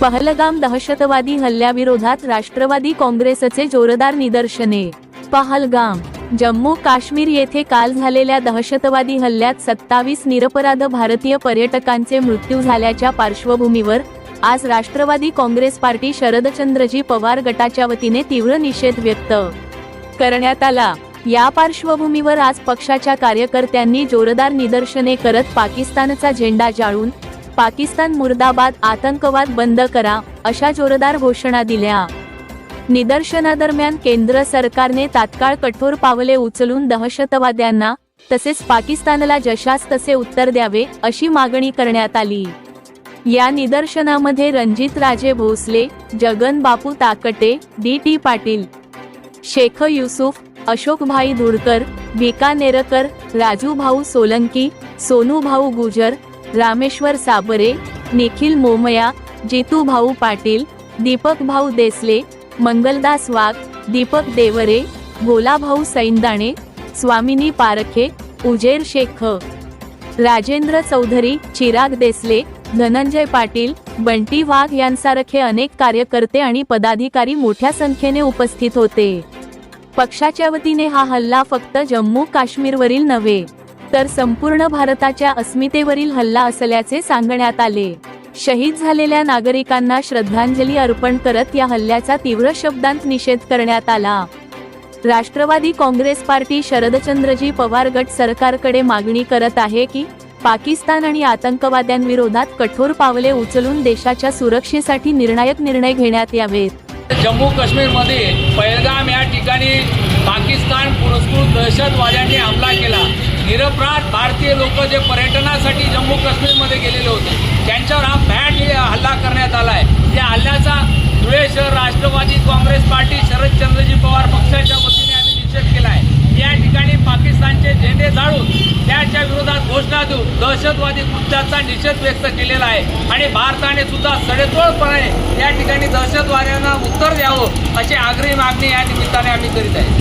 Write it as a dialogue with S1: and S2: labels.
S1: पहलगाम दहशतवादी हल्ल्याविरोधात राष्ट्रवादी काँग्रेसचे जोरदार निदर्शने. पहलगाम जम्मू काश्मीर येथे काल झालेल्या दहशतवादी हल्ल्यात सत्तावीस निरपराध भारतीय पर्यटकांचे मृत्यू झाल्याच्या पार्श्वभूमीवर आज राष्ट्रवादी काँग्रेस पार्टी शरदचंद्रजी पवार गटाच्या वतीने तीव्र निषेध व्यक्त करण्यात आला. या पार्श्वभूमीवर आज पक्षाच्या कार्यकर्त्यांनी जोरदार निदर्शने करत पाकिस्तानचा झेंडा जाळून पाकिस्तान मुर्दाबाद आतंकवाद बंद करा अशा जोरदार घोषणा दिल्या. निदर्शनादरम्यान केंद्र सरकारने तात्काळ कठोर पावले उचलून दहशतवाद्यांना तसेच पाकिस्तानला जशास तसे उत्तर द्यावे अशी मागणी करण्यात आली. या निदर्शनामध्ये रणजित राजे भोसले जगन बापू ताकटे डी टी पाटील शेख युसुफ अशोकभाई धुडकर भिका नेरकर राजू भाऊ सोलंकी सोनू भाऊ गुजर रामेश्वर साबरे निखिल मोमया जेतू भाऊ पाटील दीपक भाऊ देसले मंगलदास वाघ दीपक देवरे गोलाभाऊ सैंदाणे स्वामिनी पारखे उजेर शेख राजेंद्र चौधरी चिराग देसले धनंजय पाटील बंटी वाघ यांसारखे अनेक कार्यकर्ते आणि पदाधिकारी मोठ्या संख्येने उपस्थित होते. पक्षाच्या वतीने हा हल्ला फक्त जम्मू काश्मीरवरील नव्हे तर संपूर्ण भारताच्या अस्मितेवरील हल्ला असल्याचे सांगण्यात आले. शहीद झालेल्या नागरिकांना श्रद्धांजली अर्पण करत या हल्ल्याचा तीव्र शब्दांत निषेध करण्यात आला. राष्ट्रवादी काँग्रेस पार्टी शरदचंद्रजी पवार गट सरकारकडे मागणी करत आहे की पाकिस्तान आणि आतंकवाद्यांविरोधात कठोर पावले उचलून देशाच्या सुरक्षेसाठी निर्णायक निर्णय घेण्यात यावेत.
S2: जम्मू काश्मीरमध्ये पहलगाम या ठिकाणी पाकिस्तान पुरस्कृत दहशतवाद्यांनी हमला केला. भारतीय लोक जे पर्यटनासाठी जम्मू काश्मीरमध्ये गेलेले होते त्यांच्यावर हा भॅट हल्ला करण्यात आला आहे या हल्ल्याचा धुळे शहर राष्ट्रवादी काँग्रेस पार्टी शरदचंद्रजी पवार पक्षाच्या वतीने आम्ही निषेध केला आहे या ठिकाणी पाकिस्तानचे झेंडे जाळून त्याच्या विरोधात घोषणा देऊन दहशतवादी कृत्याचा निषेध व्यक्त केलेला आहे. आणि भारताने सुद्धा सडेतोडपणे या ठिकाणी दहशतवाद्यांना उत्तर द्यावं अशी आग्रही मागणी या निमित्ताने आम्ही करीत आहे.